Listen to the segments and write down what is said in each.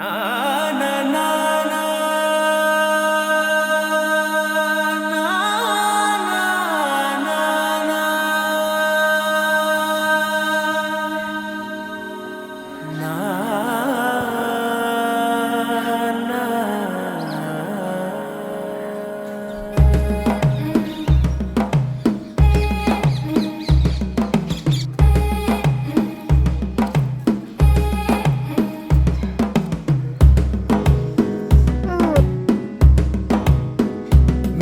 Ah.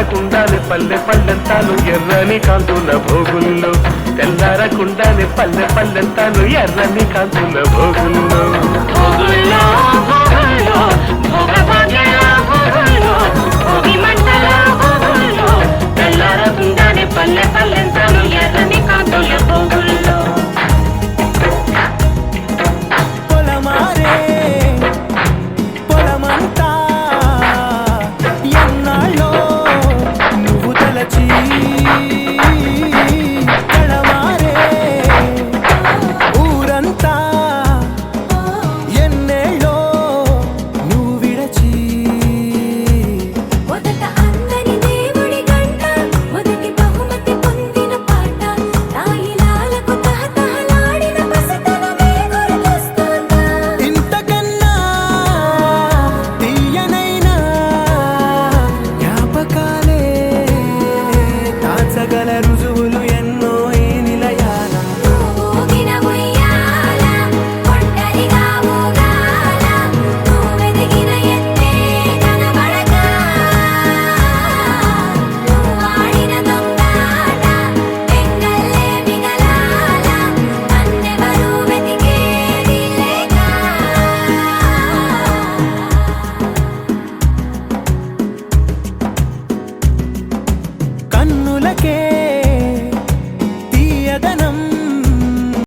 తెల్లారకుండానే పల్లె పల్లెంతాను ఎర్రని కాంతుల భోగుల్లో. తెల్లారకుండానే పల్లె పల్లెంతాను ఎర్రని కాంతుల భోగుల్లో. భోగుల్లో again.